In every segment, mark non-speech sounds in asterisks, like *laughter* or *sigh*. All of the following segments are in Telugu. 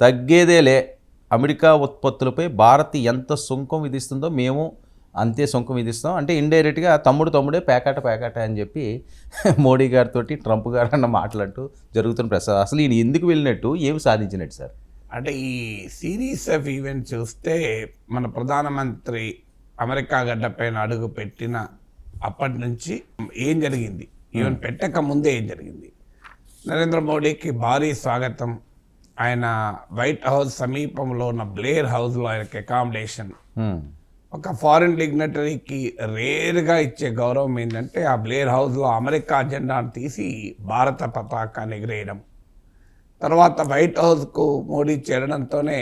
తగ్గేదేలే. అమెరికా ఉత్పత్తులపై భారత్ ఎంత సుంకం విధిస్తుందో మేము అంతే సుంకం విధిస్తాం. అంటే ఇండైరెక్ట్గా తమ్ముడు తమ్ముడే పేకాట పేకాట అని చెప్పి మోడీ గారితో ట్రంప్ గారు అన్న మాట్లాడుతూ జరుగుతున్న ప్రసాద్. అసలు ఈయన ఎందుకు వెళ్ళినట్టు ఏమి సాధించినట్టు సార్? అంటే ఈ సిరీస్ ఆఫ్ ఈవెంట్ చూస్తే మన ప్రధానమంత్రి అమెరికా గడ్డపైన అడుగు పెట్టిన అప్పటి నుంచి ఏం జరిగింది? ఈవెన్ పెట్టక ముందే ఏం జరిగింది? నరేంద్ర మోడీకి భారీ స్వాగతం. ఆయన వైట్ హౌస్ సమీపంలో ఉన్న బ్లేర్ హౌస్లో ఆయనకి అకామిడేషన్. ఒక ఫారిన్ డిగ్నటరీకి రేర్గా ఇచ్చే గౌరవం ఏంటంటే ఆ బ్లేర్ హౌస్లో అమెరికా జెండాను తీసి భారత పతాకాన్ని ఎగిరేయడం. తర్వాత వైట్ హౌస్కు మోడీ చేరడంతోనే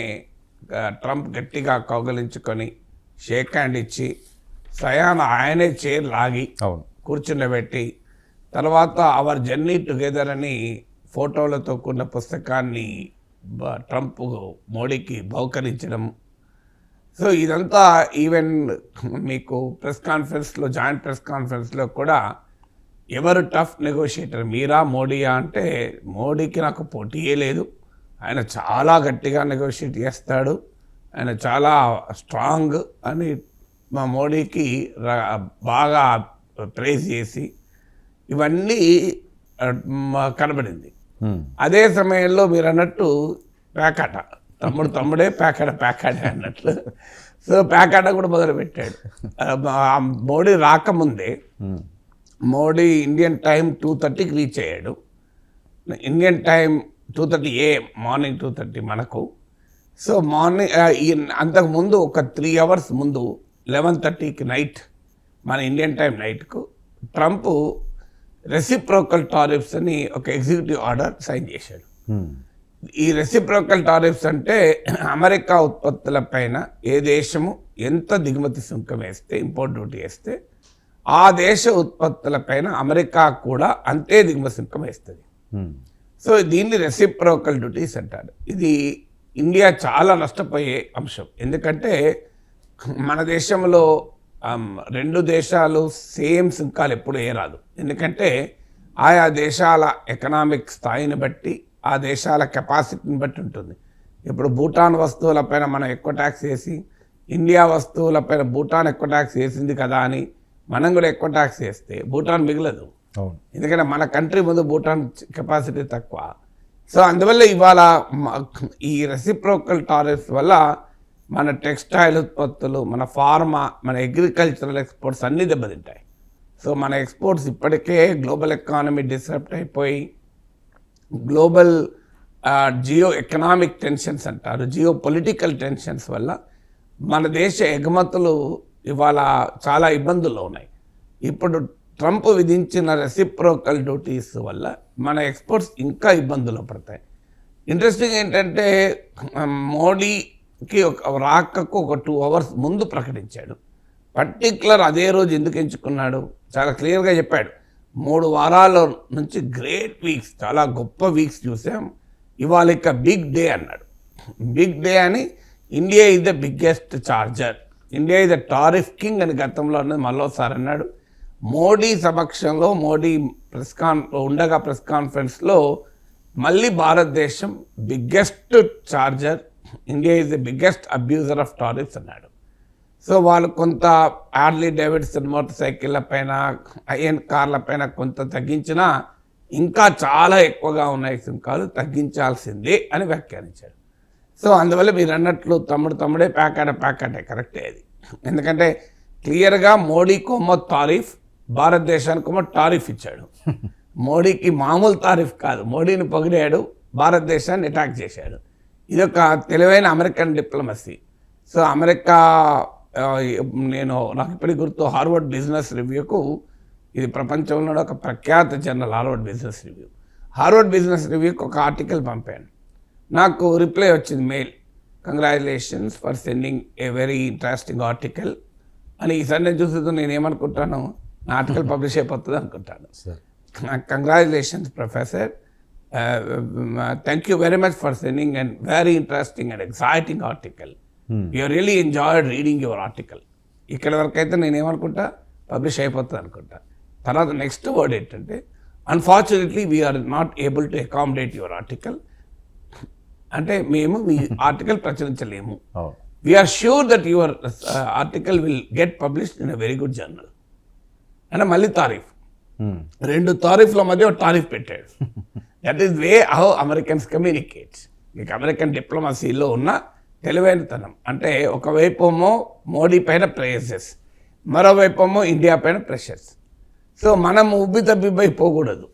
ట్రంప్ గట్టిగా కౌగలించుకొని షేక్ హ్యాండ్ ఇచ్చి సయాన ఆయనే చైర్ లాగి అవును. కూర్చుండబెట్టి తర్వాత అవర్ జర్నీ టుగెదర్ అని ఫోటోలతో కూడిన పుస్తకాన్ని ట్రంప్ మోడీకి బహుకరించడం. సో ఇదంతా ఈవెన్ మీకు ప్రెస్ కాన్ఫరెన్స్లో జాయింట్ ప్రెస్ కాన్ఫరెన్స్లో కూడా ఎవరు టఫ్ నెగోషియేటర్? మీరా మోడీయా అంటే మోడీకి నాకు పోటీయే లేదు. ఆయన చాలా గట్టిగా నెగోషియేట్ చేస్తాడు. ఆయన చాలా స్ట్రాంగ్ అని మా మోడీకి బాగా ప్రేజ్ చేసి ఇవన్నీ కనబడింది. అదే సమయంలో మీరు అన్నట్టు ప్యాకాట. తమ్ముడు తమ్ముడే ప్యాకాట ప్యాకాట అన్నట్లు. సో ప్యాకాట కూడా మొదలుపెట్టాడు. మోడీ రాకముందే మోడీ ఇండియన్ టైం టూ థర్టీకి రీచ్ అయ్యాడు. Indian time two thirty a morning two thirty మనకు. సో మార్నింగ్ ఈ అంతకుముందు ఒక త్రీ అవర్స్ ముందు లెవెన్ థర్టీకి నైట్ మన ఇండియన్ టైం నైట్కు ట్రంప్ రెసిప్రోకల్ టారిఫ్స్ అని ఒక ఎగ్జిక్యూటివ్ ఆర్డర్ సైన్ చేశాడు హ్మ్. ఈ రెసిప్రోకల్ టారిఫ్స్ అంటే అమెరికా ఉత్పత్తుల పైన ఏ దేశము ఎంత దిగుమతి సుంకం వేస్తే ఇంపోర్ట్ డ్యూటీ వేస్తే ఆ దేశ ఉత్పత్తుల పైన అమెరికా కూడా అంతే దిగుమతి సుంకం వేస్తుంది హ్మ్. సో దీన్ని రెసిప్రోకల్ డ్యూటీస్ అంటారు ఇది ఇండియా చాలా నష్టపోయే అంశం ఎందుకంటే మన దేశంలో రెండు దేశాలు సేమ్ సుంకాలు ఎప్పుడు రాదు ఎందుకంటే ఆయా దేశాల ఎకనామిక్ స్థాయిని బట్టి ఆ దేశాల కెపాసిటీని బట్టి ఉంటుంది. ఇప్పుడు భూటాన్ వస్తువులపైన మనం ఎక్కువ ట్యాక్స్ వేసి ఇండియా వస్తువులపైన భూటాన్ ఎక్కువ ట్యాక్స్ వేసింది కదా అని మనం కూడా ఎక్కువ ట్యాక్స్ వేస్తే భూటాన్ మిగలదు. ఎందుకంటే మన కంట్రీ ముందు భూటాన్ కెపాసిటీ తక్కువ. సో అందువల్ల ఇవాళ ఈ రెసిప్రోకల్ టారిఫ్స్ వల్ల మన టెక్స్టైల్ ఉత్పత్తులు మన ఫార్మా మన అగ్రికల్చరల్ ఎక్స్పోర్ట్స్ అన్నీ దెబ్బతింటాయి. సో మన ఎక్స్పోర్ట్స్ ఇప్పటికే గ్లోబల్ ఎకానమీ డిస్టర్బ్ అయిపోయి గ్లోబల్ జియో ఎకనామిక్ టెన్షన్స్ అంటారు జియో పొలిటికల్ టెన్షన్స్ వల్ల మన దేశ ఎగుమతులు ఇవాళ చాలా ఇబ్బందుల్లో ఉన్నాయి. ఇప్పుడు ట్రంప్ విధించిన రెసిప్రోకల్ డ్యూటీస్ వల్ల మన ఎక్స్పోర్ట్స్ ఇంకా ఇబ్బందులు పడతాయి. ఇంట్రెస్టింగ్ ఏంటంటే మోడీ ఒక రాకకు ఒక టూ అవర్స్ ముందు ప్రకటించాడు. పర్టిక్యులర్ అదే రోజు ఎందుకు ఎంచుకున్నాడు? చాలా క్లియర్గా చెప్పాడు. మూడు వారాల నుంచి గ్రేట్ వీక్స్ చాలా గొప్ప వీక్స్ చూసాం. ఇవాళ ఇక బిగ్ డే అన్నాడు. బిగ్ డే అని India is the biggest charger India is the tariff king అని గతంలో అన్నది మళ్ళోసారి అన్నాడు. మోడీ సమక్షంలో మోడీ ప్రెస్ కాన్ ఉండగా ప్రెస్ కాన్ఫరెన్స్లో మళ్ళీ భారతదేశం biggest charger India is the biggest abuser of tariffs అన్నాడు. సో వాళ్ళు కొంత ఆర్లీ డేవిడ్సన్ మోటార్ సైకిళ్ళ పైన ఐఎన్ కార్ల పైన కొంత తగ్గించినా ఇంకా చాలా ఎక్కువగా ఉన్నాయి సుంకాలు తగ్గించాల్సిందే అని వ్యాఖ్యానించాడు. సో అందువల్ల మీరు అన్నట్లు తమ్ముడు తమ్ముడే ప్యాకాట ప్యాకాటే కరెక్టే అది. ఎందుకంటే క్లియర్గా మోడీ కొమ్మ తారీఫ్ భారతదేశానికి కొమ్మ టారిఫ్ ఇచ్చాడు. *laughs* మోడీకి మామూలు తారీఫ్ కాదు. మోడీని పొగిడాడు భారతదేశాన్ని అటాక్ చేశాడు. ఇది ఒక తెలివైన అమెరికన్ డిప్లొమసీ. సో అమెరికా నేను నాకు ఇప్పటికి గుర్తు హార్వర్డ్ బిజినెస్ రివ్యూకు ఇది ప్రపంచంలో ఒక ప్రఖ్యాత journal Harvard business review. Harvard business రివ్యూకి ఒక ఆర్టికల్ పంపాను. నాకు రిప్లై వచ్చింది mail. Congratulations for sending a very interesting article అని ఈసారి నేను చూసేది నేను ఏమనుకుంటాను నా ఆర్టికల్ పబ్లిష్ *laughs* అయిపోతుంది అనుకుంటాను. Sir. Congratulations professor thank you very much for sending and very interesting and exciting article you really enjoyed reading your article ఇక్కడ వరకు అయితే నేను ఏమనుకుంటా? పబ్లిష్ అయిపోతుంది అనుకుంటా. తర్వాత నెక్స్ట్ వర్డ్ ఏంటంటే unfortunately we're not able to accommodate your article అంటే మేము మీ *laughs* article ప్రచురించలేము. We're sure that your article will get published in a very good journal అంటే మళ్ళీ తారీఫ్. ఉమ్. రెండు తారీఫ్ల మధ్య ఒక తారీఫ్ పెట్టాడు. *laughs* That is way how Americans communicates మీకు అమెరికన్ డిప్లొమసీలో ఉన్న తెలివైనతనం. అంటే ఒకవైపు ఏమో మోడీ పైన ప్రేయసెస్ మరోవైపు ఏమో ఇండియా పైన ప్రెషర్స్. సో మనం ఉబ్బి తబ్బిబ్బైపోకూడదు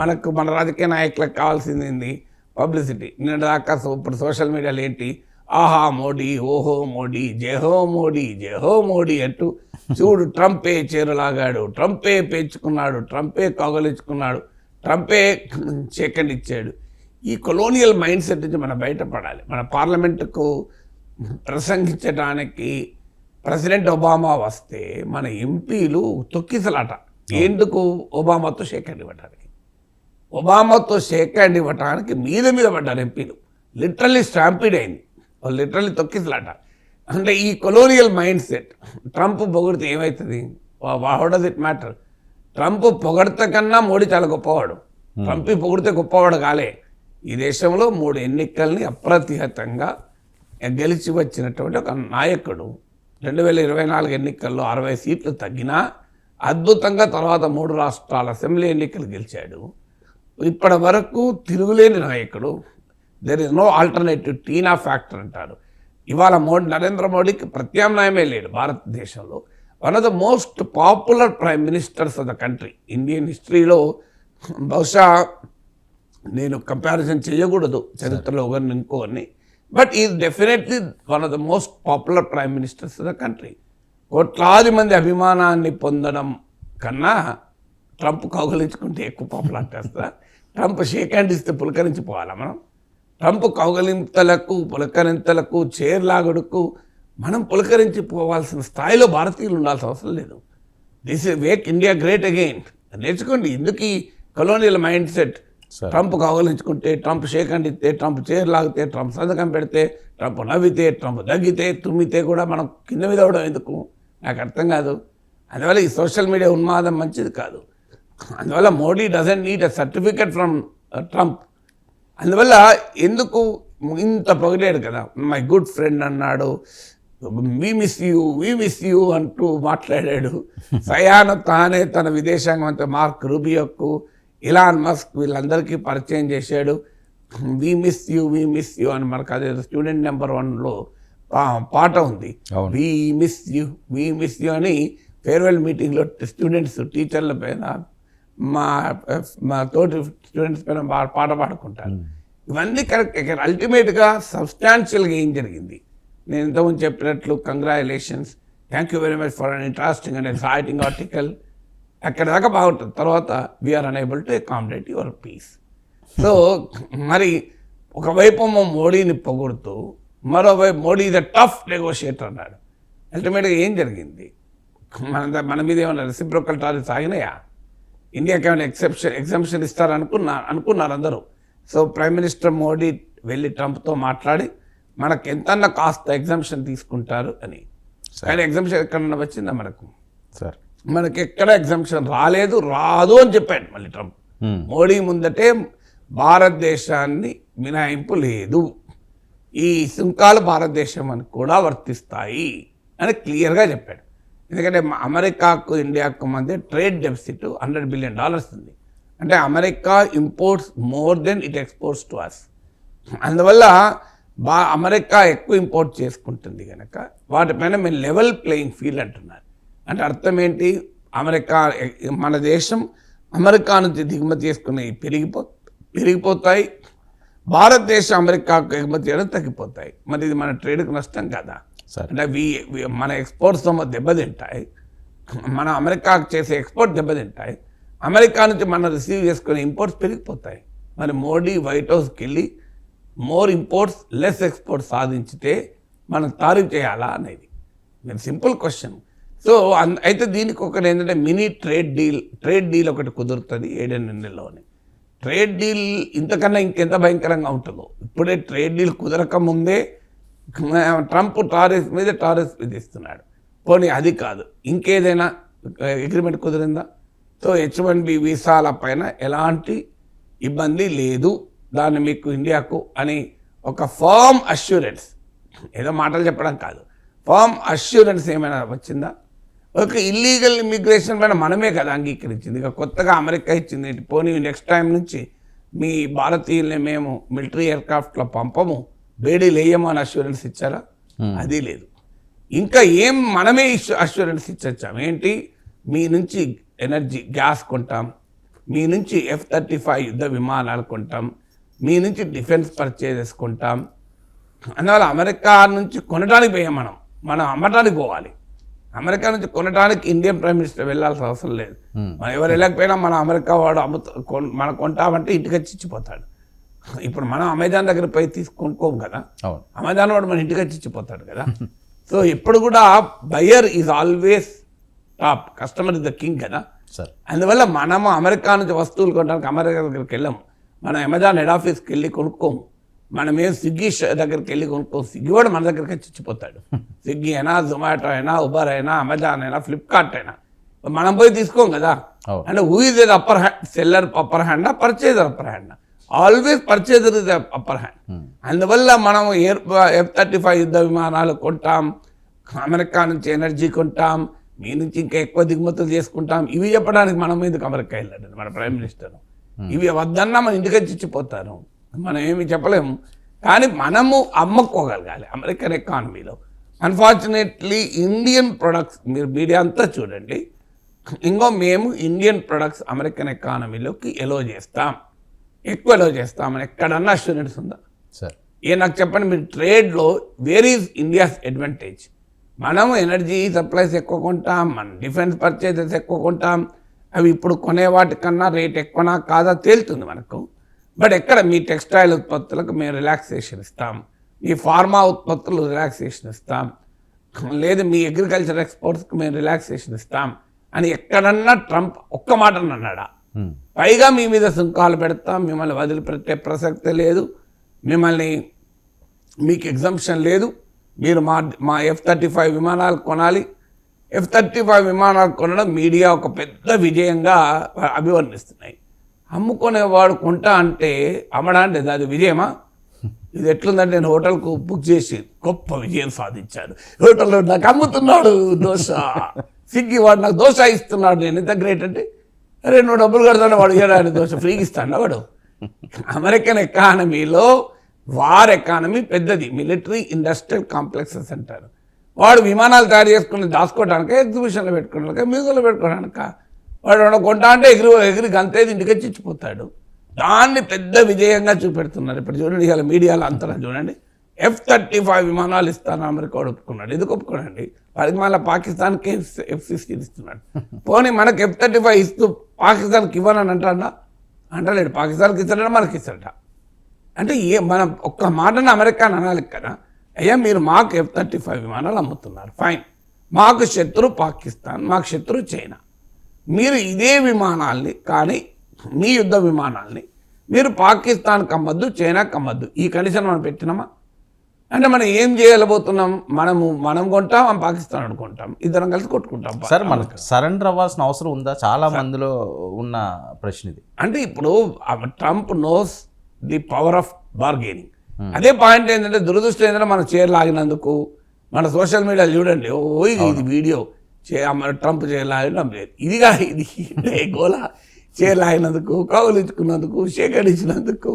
మనకు మన రాజకీయ నాయకులకు కావాల్సింది పబ్లిసిటీ నిన్న దాకా ఇప్పుడు సోషల్ మీడియాలో ఏంటి? ఆహా మోడీ ఓహో మోడీ జయహో మోడీ జయహో మోడీ అంటూ చూడు ట్రంపే చీరలాగాడు ట్రంపే పేర్చుకున్నాడు ట్రంపే కౌగలించుకున్నాడు. ట్రంపే సెకండ్ ఇచ్చాడు ఈ కొలోనియల్ మైండ్ సెట్ నుంచి మనం బయటపడాలి. మన పార్లమెంటుకు ప్రసంగించడానికి ప్రెసిడెంట్ ఒబామా వస్తే మన ఎంపీలు తొక్కిసలాట. ఎందుకు ఒబామాతో షేక్ హ్యాండ్ ఇవ్వడానికి ఒబామాతో షేక్ హ్యాండ్ ఇవ్వడానికి మీద మీద పడ్డారు ఎంపీలు. లిటరల్లీ స్టాంపీడ్ అయింది. లిటరల్లీ తొక్కిసలాట. అంటే ఈ కొలోనియల్ మైండ్ సెట్ ట్రంప్ పొగిడితే ఏమవుతుంది how does it matter? Trump పొగడత కన్నా మోడీ చాలా గొప్పవాడు. ట్రంప్ పొగిడితే గొప్పవాడు కాలే. ఈ దేశంలో మూడు ఎన్నికల్ని అప్రతిహతంగా గెలిచి వచ్చినటువంటి ఒక నాయకుడు. రెండు వేల ఇరవై నాలుగు ఎన్నికల్లో అరవై సీట్లు తగ్గినా అద్భుతంగా తర్వాత మూడు రాష్ట్రాల అసెంబ్లీ ఎన్నికలు గెలిచాడు. ఇప్పటి వరకు తిరుగులేని నాయకుడు. There is no alternative TINA factor అంటారు. ఇవాళ మోడీ నరేంద్ర మోడీకి ప్రత్యామ్నాయమే లేడు భారతదేశంలో. One of the most popular prime ministers of the country Indian హిస్టరీలో బహుశా నేను కంపారిజన్ చేయకూడదు చరిత్రలో ఒకరిని ఇంకోరిని but is definitely one of the most popular prime ministers of the country కోట్లాది మంది అభిమానాన్ని పొందడం కన్నా ట్రంప్ కౌగలించుకుంటే ఎక్కువ పాపులారిటీ వస్తుందా ట్రంప్ షేక్ హ్యాండ్ ఇస్తే పులకరించిపోవాలా మనం? ట్రంప్ కౌగలింతలకు పులకరింతలకు చేర్లాగుడుకు మనం పులకరించిపోవాల్సిన స్థాయిలో భారతీయులు ఉండాల్సిన అవసరం లేదు. This is make India great again నేర్చుకోండి. ఎందుకు ఈ కొలోనియల్ మైండ్ సెట్. ట్రంప్ కౌగలించుకుంటే ట్రంప్ షేక్ ఇస్తే ట్రంప్ చైర్ లాగితే ట్రంప్ సంతకం పెడితే ట్రంప్ నవ్వితే ట్రంప్ దగ్గితే తుమ్మితే కూడా మనం కింద మీద అవడం ఎందుకు? నాకు అర్థం కాదు. అందువల్ల ఈ సోషల్ మీడియా ఉన్మాదం మంచిది కాదు. అందువల్ల Modi doesn't need a certificate from Trump అందువల్ల ఎందుకు ఇంత పొగిడాడు కదా? మై గుడ్ ఫ్రెండ్ అన్నాడు. We miss you we miss you అంటూ మాట్లాడాడు. సయాన తానే తన విదేశాంగ మంత్రి మార్క్ రూబియోకు ఇలాన్ మస్క్ వీళ్ళందరికీ పరిచయం చేశాడు. We miss you we miss you అని మనకు అదే స్టూడెంట్ నెంబర్ వన్లో పాట ఉంది. We miss you we miss you అని ఫేర్వెల్ మీటింగ్లో స్టూడెంట్స్ టీచర్ల పైన మా మా తోటి స్టూడెంట్స్ పైన పాట పాడుకుంటారు. ఇవన్నీ కరెక్ట్ అల్టిమేట్గా సబ్స్టాన్షియల్గా ఏం జరిగింది? నేను ఇంతకుముందు చెప్పినట్లు congratulations thank you very much for an interesting and exciting article అక్కడ దాకా బాగుంటుంది. తర్వాత we're unable to accommodate your piece so మరి ఒకవైపు మా మోడీని పొగుడుతూ మరోవైపు మోడీ ద టఫ్ నెగోషియేటర్ అన్నాడు. అల్టిమేట్గా ఏం జరిగింది? మన మన మీద ఏమైనా రెసిప్రోకల్ టారిఫ్స్ ఆగినాయా? ఇండియాకి ఏమైనా ఎక్సెప్షన్ ఎగ్జామ్షన్ ఇస్తారనుకున్నా అనుకున్నారు అందరూ సో ప్రైమ్ మినిస్టర్ మోడీ వెళ్ళి ట్రంప్తో మాట్లాడి మనకు ఎంతన్నా కాస్త ఎగ్జామ్షన్ తీసుకుంటారు అని. కానీ ఎగ్జామ్షన్ ఎక్కడన్నా వచ్చిందా మనకు? సార్. మనకి ఎక్కడ ఎగ్జామ్షన్ రాలేదు రాదు అని చెప్పాడు మళ్ళీ ట్రంప్. మోడీ ముందటే భారతదేశాన్ని మినహాయింపు లేదు. ఈ సుంకాలు భారతదేశం అని కూడా వర్తిస్తాయి అని క్లియర్గా చెప్పాడు. ఎందుకంటే అమెరికాకు ఇండియాకు మధ్య trade deficit hundred billion dollars ఉంది. అంటే America imports more than it exports to us అందువల్ల బా అమెరికా ఎక్కువ ఇంపోర్ట్ చేసుకుంటుంది కనుక వాటిపైన మేము లెవెల్ ప్లేయింగ్ ఫీల్డ్ అంటున్నారు. అంటే అర్థం ఏంటి? అమెరికా మన దేశం అమెరికా నుంచి దిగుమతి చేసుకునేవి పెరిగిపో పెరిగిపోతాయి. భారతదేశం అమెరికాకు ఎగుమతి చేయడం తగ్గిపోతాయి. మరి ఇది మన ట్రేడ్కి నష్టం కదా. సరే. అంటే వి- మన ఎక్స్పోర్ట్స్ దెబ్బతింటాయి. మన అమెరికాకు చేసే ఎక్స్పోర్ట్ దెబ్బతింటాయి. అమెరికా నుంచి మనం రిసీవ్ చేసుకునే ఇంపోర్ట్స్ పెరిగిపోతాయి. మరి మోడీ వైట్ హౌస్కి వెళ్ళి మోర్ ఇంపోర్ట్స్ లెస్ ఎక్స్పోర్ట్స్ సాధించితే మనం తారీఫ్ చేయాలా అనేది. నేను సింపుల్ క్వశ్చన్. సో అన్- అయితే దీనికి ఒకటి ఏంటంటే mini trade deal trade deal ఒకటి కుదురుతుంది ఏడెనిమిది నెలలోని ట్రేడ్ డీల్ ఇంతకన్నా ఇంకెంత భయంకరంగా ఉంటుందో? ఇప్పుడే ట్రేడ్ డీల్ కుదరక ముందే ట్రంప్ టారెస్ మీద టారెస్ విధిస్తున్నాడు. పోనీ అది కాదు. ఇంకేదైనా అగ్రిమెంట్ కుదిరిందా? సో హెచ్ వన్ బి వీసాల పైన ఎలాంటి ఇబ్బంది లేదు. దాన్ని మీకు ఇండియాకు అని ఒక ఫర్మ్ అష్యూరెన్స్ ఏదో మాటలు చెప్పడం కాదు. ఫర్మ్ అష్యూరెన్స్ ఏమైనా వచ్చిందా? ఒక ఇల్లీగల్ ఇమిగ్రేషన్ పైన మనమే కదా అంగీకరించింది. ఇక కొత్తగా అమెరికా ఇచ్చింది. పోనీ నెక్స్ట్ టైం నుంచి మీ భారతీయుల్ని మేము మిలిటరీ ఎయిర్క్రాఫ్ట్లో పంపము బేడీ లేయము అని అష్యూరెన్స్ ఇచ్చారా? అది లేదు. ఇంకా ఏం మనమే అష్యూరెన్స్ ఇచ్చొచ్చాం? ఏంటి? మీ నుంచి ఎనర్జీ గ్యాస్ కొంటాం. మీ నుంచి ఎఫ్ థర్టీ ఫైవ్ యుద్ధ విమానాలు కొంటాం. మీ నుంచి డిఫెన్స్ పర్చేజెస్ కొంటాం అందువల్ల అమెరికా నుంచి కొనడానికి పోయాం మనం. మనం అమ్మటానికి పోవాలి. అమెరికా నుంచి కొనడానికి ఇండియన్ ప్రైమ్ మినిస్టర్ వెళ్ళాల్సిన అవసరం లేదు. మనం ఎవరు వెళ్ళకపోయినా మన అమెరికా వాడు అమ్ముతా మనం కొంటామంటే ఇంటికి వచ్చి ఇచ్చిపోతాడు. ఇప్పుడు మనం అమెజాన్ దగ్గర పోయి తీసుకొనుకోము కదా. అమెజాన్ వాడు మన ఇంటికి ఇచ్చిపోతాడు కదా. సో ఎప్పుడు కూడా buyer is always top customer is the king కదా. సార్ అందువల్ల మనము అమెరికా నుంచి వస్తువులు కొనడానికి అమెరికా దగ్గరికి వెళ్ళాము. మనం అమెజాన్ హెడ్ ఆఫీస్కి వెళ్ళి కొనుక్కోము. మనం ఏం స్విగ్గీ దగ్గరికి వెళ్ళి కొనుక్కోము. స్విగ్గీ కూడా మన దగ్గరికి వచ్చి ఇచ్చిపోతాడు స్విగ్గీ అయినా జొమాటో అయినా ఉబర్ అయినా అమెజాన్ అయినా ఫ్లిప్కార్ట్ అయినా. మనం పోయి తీసుకోం కదా. అంటే who is has upper hand seller upper hand purchaser upper hand always purchaser is upper hand అందువల్ల మనం ఎయిర్ ఎఫ్ థర్టీ ఫైవ్ యుద్ధ విమానాలు కొంటాం. అమెరికా నుంచి ఎనర్జీ కొంటాం. మీ నుంచి ఇంకా ఎక్కువ దిగుమతులు చేసుకుంటాం. ఇవి చెప్పడానికి మనం ఎందుకు అమెరికా వెళ్ళండి మన ప్రైమ్ మినిస్టర్ ఇవి వద్దన్నా మన ఇంటికి వచ్చి ఇచ్చిపోతారు. మనం ఏమి చెప్పలేము కానీ మనము అమ్ముకోగలగాలి అమెరికన్ ఎకానమీలో. అన్ఫార్చునేట్లీ ఇండియన్ ప్రొడక్ట్స్ మీరు మీడియా అంతా చూడండి. ఇంకో మేము ఇండియన్ ప్రొడక్ట్స్ అమెరికన్ ఎకానమీలోకి ఎలో చేస్తాం. ఎక్కువ ఎలో చేస్తామని ఎక్కడన్నా అష్యూరెన్స్ ఉందా? సార్ ఏ నాకు చెప్పండి మీరు ట్రేడ్లో వేర్ ఈజ్ ఇండియాస్ అడ్వాంటేజ్ మనము ఎనర్జీ సప్లైస్ ఎక్కువ కొంటాం మన డిఫెన్స్ పర్చేజెస్ ఎక్కువ కొంటాం. అవి ఇప్పుడు కొనే వాటికన్నా రేట్ ఎక్కువనా కాదా తేలుతుంది మనకు. బట్ ఎక్కడ మీ టెక్స్టైల్ ఉత్పత్తులకు మేము రిలాక్సేషన్ ఇస్తాం. మీ ఫార్మా ఉత్పత్తులు రిలాక్సేషన్ ఇస్తాం. లేదు మీ అగ్రికల్చర్ ఎక్స్పోర్ట్స్కి మేము రిలాక్సేషన్ ఇస్తాం. అని ఎక్కడన్నా ట్రంప్ ఒక్క మాట అన్నాడా. పైగా మీ మీద సుంకాలు పెడతాం మిమ్మల్ని వదిలిపెట్టే ప్రసక్తి లేదు మిమ్మల్ని మీకు ఎగ్జంప్షన్ లేదు మీరు మా మా ఎఫ్ థర్టీ ఫైవ్ విమానాలు కొనాలి ఎఫ్ థర్టీ ఫైవ్ విమానాలు కొనడం మీడియా ఒక పెద్ద విజయంగా అభివర్ణిస్తున్నాయి. అమ్ముకునేవాడు కొంటా అంటే అమ్మడానికి అది విజయమా? ఇది ఎట్లుందంటే నేను హోటల్కు బుక్ చేసి గొప్ప విజయం సాధించాను హోటల్లో నాకు అమ్ముతున్నాడు దోశ. స్విగ్గీ వాడు నాకు దోశ ఇస్తున్నాడు. నేను ఎంత గ్రేట్ అంటే అరే నువ్వు డబ్బులు కడతాను వాడు ఇవ్వడానికి దోశ ఫ్రీగా ఇస్తాడు వాడు? అమెరికన్ ఎకానమీలో వార్ ఎకానమీ పెద్దది. మిలిటరీ ఇండస్ట్రియల్ కాంప్లెక్సెస్ అంటారు. వాడు విమానాలు తయారు చేసుకుని దాచుకోవడానికి ఎగ్జిబిషన్లో పెట్టుకోవడానికి మ్యూజియంలో పెట్టుకోవడానిక వాడు కొంటా అంటే ఎగిరి ఎగిరి గంతేది ఇంటికి చిచ్చిపోతాడు. దాన్ని పెద్ద విజయంగా చూపెడుతున్నారు. ఇప్పుడు చూడండి ఇవాళ మీడియాలో అంతరం చూడండి. ఎఫ్ థర్టీ ఫైవ్ విమానాలు ఇస్తాను అమెరికా ఒప్పుకున్నాడు. ఎందుకు ఒప్పుకోనండి వాడికి మళ్ళీ పాకిస్తాన్కి ఎఫ్ సిక్స్టీన్ ఇస్తున్నాడు. పోనీ మనకి ఎఫ్ థర్టీ ఫైవ్ ఇస్తూ పాకిస్తాన్కి ఇవ్వనని అంటాడా? అంటలేడు. పాకిస్తాన్కి ఇస్తాడా మనకి ఇస్తాడా అంటే ఏ మనం ఒక్క మాటను అమెరికా అనాలి కదా. అయ్యా మీరు మాకు ఎఫ్ థర్టీ ఫైవ్ విమానాలు అమ్ముతున్నారు. ఫైన్ మాకు శత్రు పాకిస్తాన్ మాకు శత్రు చైనా. మీరు ఇదే విమానాల్ని కానీ మీ యుద్ధ విమానాల్ని మీరు పాకిస్తాన్కి అమ్మద్దు చైనాకి అమ్మద్దు. ఈ కండిషన్ మనం పెట్టినామా? అంటే మనం ఏం చేయలేకపోతున్నాం? మనము మనం కొంటాం పాకిస్తాన్ అనుకుంటాం ఇద్దరం కలిసి కొట్టుకుంటాం. సార్ మనకు సరెండర్ అవ్వాల్సిన అవసరం ఉందా? చాలా మందిలో ఉన్న ప్రశ్న ఇది. అంటే ఇప్పుడు Trump knows the power of bargaining అదే పాయింట్ ఏంటంటే దురదృష్టం ఏంటంటే మన చైర్ లాగినందుకు మన సోషల్ మీడియా చూడండి ఓ ఇది వీడియో. చే మన ట్రంప్ చైర్ లాగడం లేదు ఇదిగా ఇది గోల. చైర్ లాగినందుకు కౌలించుకున్నందుకు సేకరించినందుకు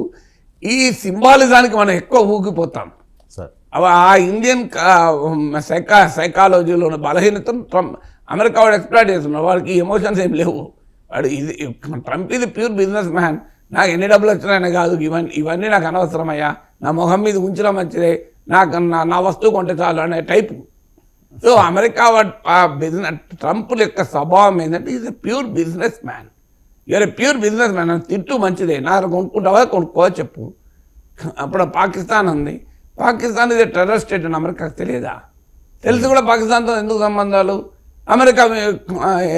ఈ సింబాలిజానికి మనం ఎక్కువ ఊగిపోతాం. సార్. అవ ఆ ఇండియన్ సైకా సైకాలజీలో ఉన్న బలహీనతను ట్రంప్ అమెరికా వాడు ఎక్స్ప్లాయిట్ చేస్తున్నాడు. వాడికి ఎమోషన్స్ ఏం లేవు. వాడు ఇది ట్రంప్ ఇది ప్యూర్ బిజినెస్ మ్యాన్ నాకు ఎన్ని డబ్బులు వచ్చినాయని కాదు. ఇవన్నీ ఇవన్నీ నాకు అనవసరమయ్యా. నా మొహం మీద ఉంచడం మంచిదే నాకు నా నా వస్తువు కొంటే చాలు అనే type. So America business Trump యొక్క స్వభావం ఏంటంటే is a pure businessman you're a pure businessman తిట్టు మంచిదే. నా కొనుక్కుంటావా? కొనుక్కో చెప్పు. అప్పుడు పాకిస్తాన్ ఉంది. పాకిస్తాన్ ఇది టెర్రర్ స్టేట్ అని అమెరికాకు తెలియదా? తెలిసి కూడా పాకిస్తాన్తో ఎందుకు సంబంధాలు? అమెరికా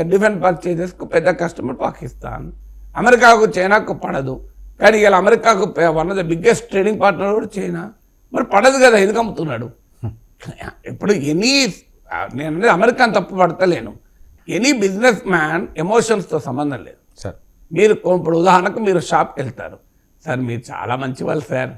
డిఫెన్స్ పర్చేజెస్కు పెద్ద కస్టమర్ పాకిస్తాన్. అమెరికాకు చైనాకు పడదు. కానీ ఇలా అమెరికాకు one of the biggest trading partner కూడా చైనా. మరి పడదు కదా ఎందుకు అమ్ముతున్నాడు? ఇప్పుడు ఎనీ నేను అనేది అమెరికాని తప్పు పడతలేను. ఎనీ బిజినెస్ మ్యాన్ ఎమోషన్స్తో సంబంధం లేదు. సార్. మీరు ఇప్పుడు ఉదాహరణకు మీరు షాప్కి వెళ్తారు. సార్ మీరు చాలా మంచి వాళ్ళు సార్.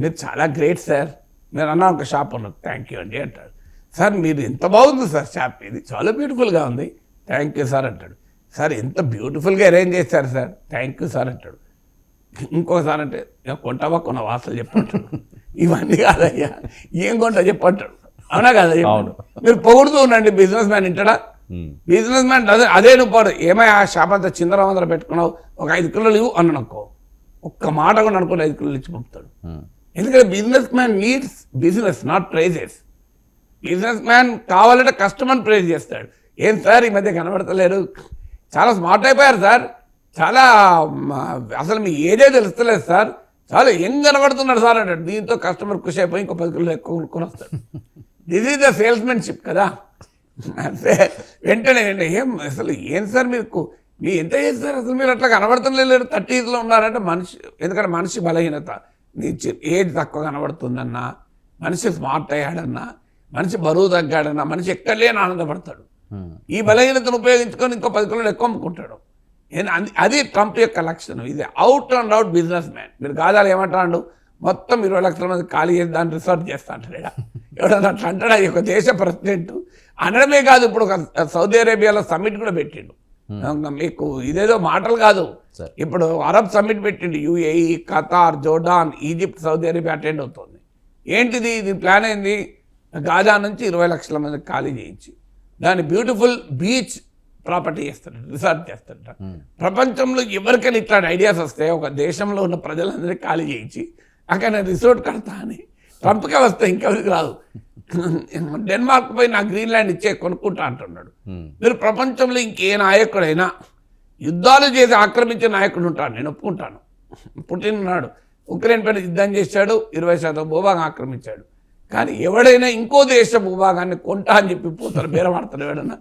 మీరు చాలా గ్రేట్ సార్. మీరు అన్నా ఒక షాప్ ఉన్నారు థ్యాంక్ యూ అండి అంటాడు. సార్ మీరు ఎంత బాగుంది సార్ షాప్ ఇది చాలా బ్యూటిఫుల్గా ఉంది. థ్యాంక్ యూ సార్ అంటాడు. సార్ ఎంత బ్యూటిఫుల్గా అరేంజ్ చేశారు సార్. థ్యాంక్ యూ సార్ అంటాడు. ఇంకోసారి అంటే "ఇక కొంటావా? కొన్న వాసలు చెప్పంటాడు. ఇవన్నీ కాదయ్యా ఏం కొంటా చెప్పంటాడు. అవునా కదా? అవును. మీరు పొగుడుతూ ఉండండి బిజినెస్ మ్యాన్ ఇంటడా? బిజినెస్ మ్యాన్ అదే అదే నువ్వు పాడు. ఏమై ఆ షాప్ అంతా చిందర వందర పెట్టుకున్నావు ఒక ఐదు కిలోలు ఇవ్వు అన్నాను అనుకో ఒక్క మాట కూడా అనుకుని ఐదు కిలోలు ఇచ్చి పంపుతాడు. ఎందుకంటే businessman needs business not praises. Businessman కావాలంటే కస్టమర్ ప్రైజ్ చేస్తాడు. ఏం సార్ ఈ మధ్య కనబడతలేరు? చాలా స్మార్ట్ అయిపోయారు సార్. చాలా అసలు మీ ఏదే తెలుస్తలేదు సార్. చాలా యంగ్ కనబడుతున్నాడు సార్ అంటాడు. దీంతో కస్టమర్ ఖుషి అయిపోయి ఇంకో పది కిలోలు ఎక్కువ కొనుక్కొని వస్తాడు. దిస్ ఈజ్ ద సేల్స్మెన్షిప్ కదా. అంటే వెంటనే వెంటనే ఏం అసలు ఏం సార్ మీకు? మీ ఎంత చేస్తారు అసలు మీరు అట్లా కనబడుతున్నారు థర్టీస్లో ఉన్నారంటే మనిషి ఎందుకంటే మనిషి బలహీనత. నీ ఏజ్ తక్కువ కనబడుతుందన్నా మనిషి స్మార్ట్ అయ్యాడన్నా మనిషి బరువు తగ్గాడన్నా మనిషి ఎక్కడ లేని ఆనందపడతాడు. ఉమ్, ఈ బలహీనతను ఉపయోగించుకొని ఇంకో పది కిలోలు ఎక్కువ అమ్ముకుంటాడు. అది- అది ట్రంప్ యొక్క లక్షణం. ఇది out and out businessman. మీరు గాదాలు ఏమంటాడు మొత్తం ఇరవై లక్షల మంది ఖాళీ చేసి దాన్ని రిసార్ట్ చేస్తా అంటాడు. ఎవడన్నా అట్లా అంటాడా? ఈ యొక్క దేశ ప్రెసిడెంట్ అనడమే కాదు ఇప్పుడు ఒక సౌదీ అరేబియాలో సమ్మిట్ కూడా పెట్టిండు. ఇంకా మీకు ఇదేదో మాటలు కాదు. ఇప్పుడు అరబ్ సమ్మిట్ పెట్టిండు UAE Qatar Jordan Egypt Saudi Arabia attend అవుతుంది. ఏంటిది? ఇది ప్లాన్ ఏంది? గాజా నుంచి ఇరవై లక్షల మంది ఖాళీ చేయించి. దాని బ్యూటిఫుల్ బీచ్ ప్రాపర్టీ చేస్తాడు రిసార్ట్ చేస్తాడట ప్రపంచంలో ఎవరికైనా ఇట్లాంటి ఐడియాస్ వస్తే ఒక దేశంలో ఉన్న ప్రజలందరినీ ఖాళీ చేయించి అక్కడ నేను రిసార్ట్ కడతా అని ట్రంప్కే వస్తే ఇంకెవరికి రాదు. డెన్మార్క్ పోయి నా గ్రీన్లాండ్ ఇచ్చే కొనుక్కుంటా అంటున్నాడు. మీరు ప్రపంచంలో ఇంకే నాయకుడైనా యుద్ధాలు చేసి ఆక్రమించే నాయకుడు ఉంటాడు నేను ఒప్పుకుంటాను. పుటిన్ ఉన్నాడు ఉక్రెయిన్ పైన యుద్ధం చేశాడు ఇరవై శాతం భూభాగం ఆక్రమించాడు. కానీ ఎవడైనా ఇంకో దేశ భూభాగాన్ని కొంటా అని చెప్పి పోతారు బేరమాడతారు ఎవడన్నా.